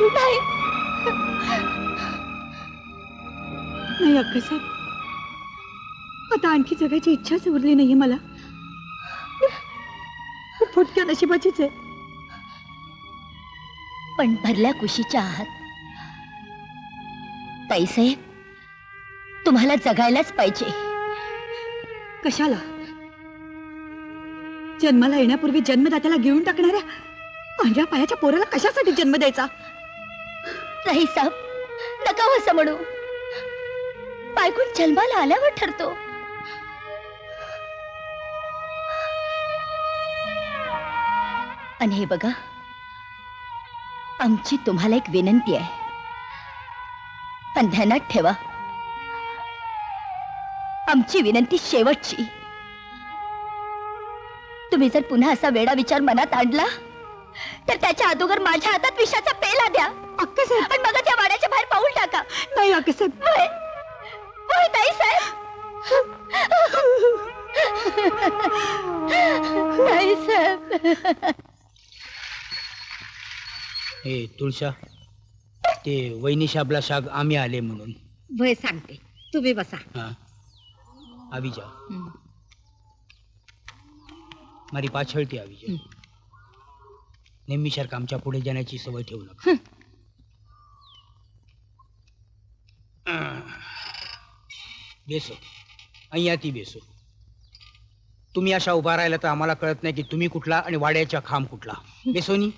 नाही. नाही नाही अक्कासाहेब आता आणखी जगायची इच्छाच उरली नाहीये मला. फुटक्या नशिबाचीच आहे. पण भरल्या कुशीच्या आहात. ताईसाहेब तुम्हाला जगायलाच पाहिजे. कशाला? जन्माला येण्यापूर्वी जन्मदात्याला घेऊन टाकणाऱ्या पांढऱ्या पायाच्या पोराला कशासाठी जन्म द्यायचा? नाही साहेब. नका असं म्हणू. बायकून जन्माला आल्यावर ठरतो. आणि हे बघा आमची तुम्हाला एक विनंती आहे. पण ध्यानात ठेवा. आमची विनंती शेवटची. तुम्ही जर पुन्हा असा वेडा विचार मनात आणला तर त्याच्या अगोदर माझ्या हातात विषाचा पेला द्या. अक्कासाहेब पण मग त्या वाड्याच्या बाहेर पाऊल टाका नाही अक्कासाहेब होय होय ताई साहेब ताई साहेब हे तुळशा ते वहिनी शाबला शाग आम्ही आले म्हणून वय सांगते तुम्ही बसा हाँ આવી જાઓ મારી પાછળથી આવી જાઓ नेहमीसारखं आमच्या पुढे जाण्याची सवय ठेवू नका बेसो અહીંયાથી बेसो तुम्ही अशा उभा राहिला तर आम्हाला कळत नाही की तुम्ही कुठला आणि वाड्याचा खांब कुठला बेसोनी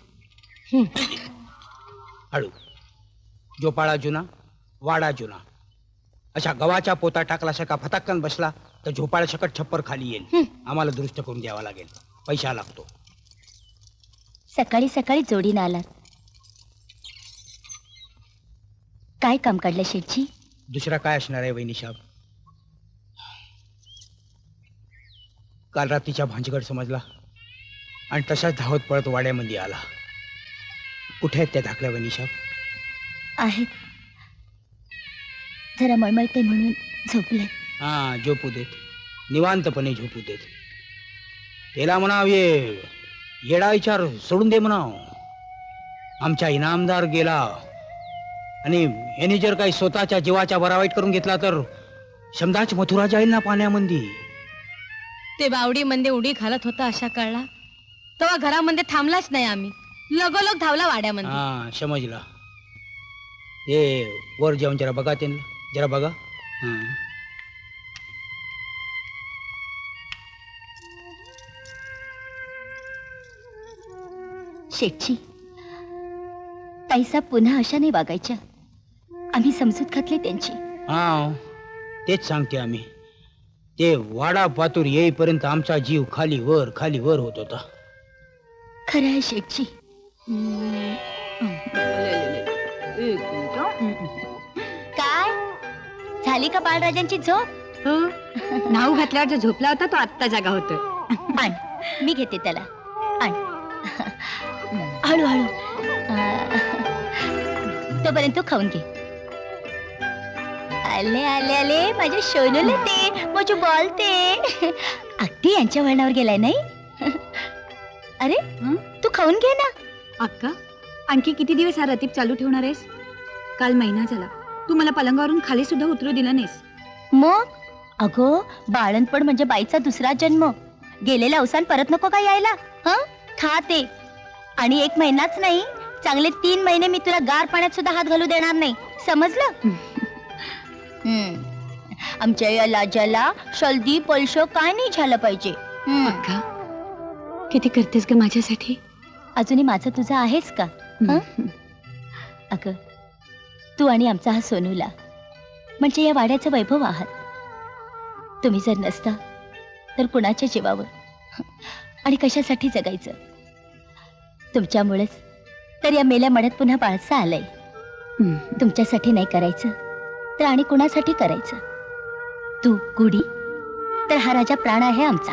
हळू जोपाळा जुना वाडा जुना अशा गव्हाच्या पोता टाकल्यासारखा फटाकन बसला तर झोपाळ्या सकट छप्पर खाली येईल आम्हाला दुरुस्त करून द्यावा लागेल पैसा लागतो सकाळी सकाळी जोडीनं आलात काय काम काढलं शेठजी दुसरा काय असणार आहे वहिनी साहेब काल रात्रीच्या भांजगड समजला आणि तसाच धावत पळत वाड्यामध्ये आला. कुठे आहेत त्या धाकल्या साहेब आहेत. जरा मळमळते म्हणून झोपले. हा झोपू देत. निवांतपणे झोपू देत. त्याला म्हणाव ये. येडा विचार सोडून दे म्हणाव. आमचा इनामदार गेला. आणि याने जर काही स्वतःच्या जीवाच्या बरावाईट करून घेतला तर समजाच मथुरा जाईल ना पाण्यामध्ये ते बावडी मध्ये उडी घालत होता अशा काळला. तेव्हा घरामध्ये थांबलाच नाही आम्ही. लगोलग धावला वाड्यामध्ये. हा समजला हे वर जाऊन जरा बघा त्यांना जरा बघा. हा. शेठजी ताईसाहेब पुन्हा अशा नाही वागायच्या. आम्ही समजूत घातली त्यांची. हा तेच सांगते आम्ही. ते वाडा पातूर येईपर्यंत आमचा जीव खाली वर खाली वर होत होता. खरं आहे शेठजी. काय? झाली का बाळराजांची झोप? हो. नाव घातल्यावर जो झोपला होता तो आत्ता जागा होतो. आण मी घेते त्याला. आण. हळूहळू. तोपर्यंत तू खाऊन घे. आले आले आले. माझ्या शोनूला ते मोजू बॉल ते अगदी यांच्या वळणावर गेलाय नाही? अरे हं? तू खाऊन घे ना. अक्का आणखी किती दिवस हा रतीप चालू ठेवणार आहेस? काल महिना झाला. तू मला पलंगावरून खाली सुद्धा उतरू दिला नाहीस. मग? अगो बाळणपण म्हणजे बाईचा दुसरा जन्म. गेलेला अवसान परत नको का यायला? ह? खा ते. आणि एक महिनाच नाही चांगले तीन महिने मी तुला गार पाण्यात सुद्धा हात घालू देणार नाही. समजलं? हम्म. आमच्या या लाजाला शलदी पलशो काय नाही झालं पाहिजे. हम्म. अक्का किती करतेस ग माझ्यासाठी? अजूनही माझं तुझं आहेस का? हं? अगं तू आणि आमचा हा सोनूला म्हणजे या वाड्याचं वैभव आहात. तुम्ही जर नसता तर कुणाच्या जीवावर? आणि कशासाठी जगायचं? तुमच्यामुळेच तर या मेल्या मड्यात पुन्हा बाळसं आलंय. तुमच्यासाठी नाही करायचं. तर आणि कुणासाठी करायचं? तू गुढी तर हा राजा प्राण आहे आमचा.